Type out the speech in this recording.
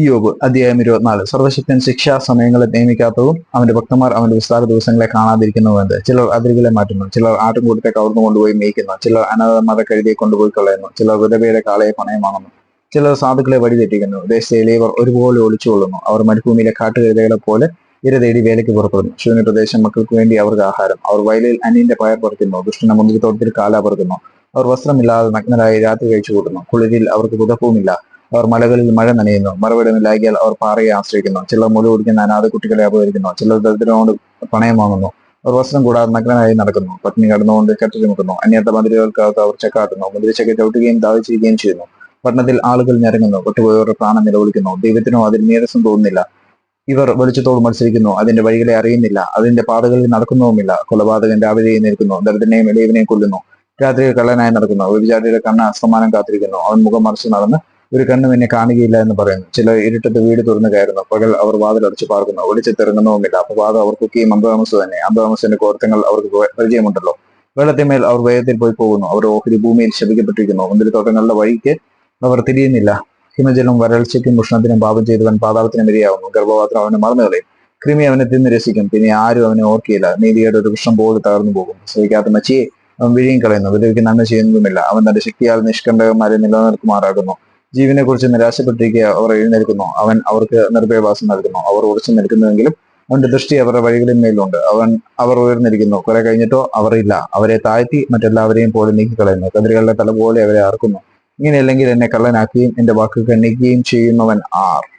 ഇയോബ് അധ്യായം ഇരുപത്തിനാല്. സർവശക്തൻ ശിക്ഷാ സമയങ്ങളെ നിയമിക്കാത്തതും അവന്റെ ഭക്തന്മാർ അവന്റെ വിസ്താര ദിവസങ്ങളെ കാണാതിരിക്കുന്നതും എന്ത്? ചിലർ അതിരുകളെ മാറ്റുന്നു. ചിലർ ആട്ടുംകൂട്ടത്തെ കവർന്നു കൊണ്ടുപോയി മേയ്ക്കുന്നു. ചിലർ അനാഥമാരെ കഴുതിയെ കൊണ്ടുപോയി കളയുന്നു. ചിലർ വിധവയുടെ കാളയെ പണയമാണുന്നു ചിലർ സാധുക്കളെ വഴിതെറ്റിക്കുന്നു ദേശത്തെ ഇലയവർ ഒരുപോലെ ഒളിച്ചുകൊള്ളുന്നു അവർ മരുഭൂമിയിലെ കാട്ടുകഴുതകളെ പോലെ ഇര തേടി വേലയ്ക്ക് പുറപ്പെടുന്നു. ശൂന്യ പ്രദേശം മക്കൾക്ക് വേണ്ടി അവർക്ക് ആഹാരം. അവർ വയലിൽ അനിയന്റെ പയർ പറിക്കുന്നു. ദുഷ്ടന മുന്തിരിത്തോട്ടത്തിൽ കാല പറിക്കുന്നു. അവർ വസ്ത്രമില്ലാതെ നഗ്നരായി രാത്രി കഴിച്ചു കൂട്ടുന്നു കുളിരിൽ അവർക്ക് പുതപ്പവുമില്ല അവർ മലകളിൽ മഴ നനയുന്നു. മറുപടിമില്ലാകിയാൽ അവർ പാറയെ ആശ്രയിക്കുന്നു. ചിലർ മുല കുടിക്കുന്ന അനാഥ കുട്ടികളെ അപഹരിക്കുന്നു. ചിലർ ദരിദ്രനോട് പണയം വാങ്ങുന്നു. അവർ വസ്ത്രം കൂടാതെ നഗ്നനായി നടക്കുന്നു. പത്നി കടന്നുകൊണ്ട് കെട്ടിച്ചുമുക്കുന്നു അന്യത്തെ മതിലുകൾക്കകത്ത് അവർ ചെക്കാട്ടുന്നു മുന്തിരിച്ചക്ക് ചവിട്ടുകയും താഴ്ചയുകയും ചെയ്യുന്നു. പട്ടണത്തിൽ ആളുകൾ ഞരങ്ങുന്നു. ഒട്ടുപോയവരുടെ പ്രാണം നിലവിളിക്കുന്നു. ദൈവത്തിനോ അതിൽ നീരസം തോന്നുന്നില്ല. ഇവർ വെളിച്ചത്തോട് മത്സരിക്കുന്നു. അതിന്റെ വഴികളെ അറിയുന്നില്ല. അതിന്റെ പാതകളിൽ നടക്കുന്നതുമില്ല. കൊലപാതകൻ രാവിലെ നിൽക്കുന്നു ദരിദ്രനെയും ഇടയവിനെയും കൊല്ലുന്നു. രാത്രിയിൽ കള്ളനായി നടക്കുന്നു. വ്യഭിചാരിയുടെ കണ്ണ് അസ്തമാനം കാത്തിരിക്കുന്നു. അവൻ മുഖം മറിച്ച് നടന്ന് ഒരു കണ്ണും എന്നെ കാണുകയില്ല എന്ന് പറയുന്നു. ചില ഇരുട്ടത്ത് വീട് തുറന്നു കയറുന്നു. പകൽ അവർ വാതിലടച്ച് പാർക്കുന്നു. വെളിച്ചത്തിറങ്ങുന്നതുമില്ല അപവാദം അവർക്കൊക്കെയും അമ്പതാമസ് തന്നെ. അമ്പതാമസിന്റെ കോർത്തങ്ങൾ അവർക്ക് പരിചയമുണ്ടല്ലോ. വെള്ളത്തിന്മേൽ അവർ വേഗത്തിൽ പോയി പോകുന്നു. അവർ ഓഹരി ഭൂമിയിൽ ശപിക്കപ്പെട്ടിരിക്കുന്നു. മുന്തിരിത്തോട്ടങ്ങളുടെ വഴിക്ക് അവർ തിരിയുന്നില്ല. ഹിമജലം വരൾച്ചയ്ക്കും ഉഷ്ണത്തിനും പാപം ചെയ്തവൻ പാതാളത്തിനും ഇരയാവുന്നു. ഗർഭപാത്രം അവനെ മറന്നു കളയും. കൃമി അവനെ തിന്ന് രസിക്കും. പിന്നെ ആരും അവനെ ഓർക്കിയില്ല നീതിയുടെ ഒരു വൃക്ഷം പോലെ തകർന്നു പോകും ശ്രമിക്കാത്ത മച്ചിയെ അവൻ വിഴിയും കളയുന്നു വിധവിക്ക് നന്മ ചെയ്യുന്നതുമില്ല. അവൻ തന്റെ ശക്തിയാൽ നിഷ്കണ്ഠകന്മാരെ നിലനിർത്തുമാറാകുന്നു. ജീവനെ കുറിച്ച് നിരാശപ്പെട്ടിരിക്കുക അവർ എഴുന്നേൽക്കുന്നു. അവൻ അവർക്ക് നിർഭയവാസം നൽകുന്നു. അവർ ഉറച്ചു നിൽക്കുന്നുവെങ്കിലും അവന്റെ ദൃഷ്ടി അവരുടെ വഴികളിൽ മേലുണ്ട് അവൻ അവർ ഉയർന്നിരിക്കുന്നു. കുറെ കഴിഞ്ഞിട്ടോ അവർ ഇല്ല. അവരെ താഴ്ത്തി മറ്റെല്ലാവരെയും പോലെ നീക്കിക്കളയുന്നു. കതിരുകളുടെ തല പോലെ അവരെ ആർക്കുന്നു. ഇങ്ങനെയല്ലെങ്കിൽ എന്നെ കള്ളനാക്കുകയും എന്റെ വാക്ക് കണ്ണിക്കുകയും ചെയ്യുന്നവൻ ആർ.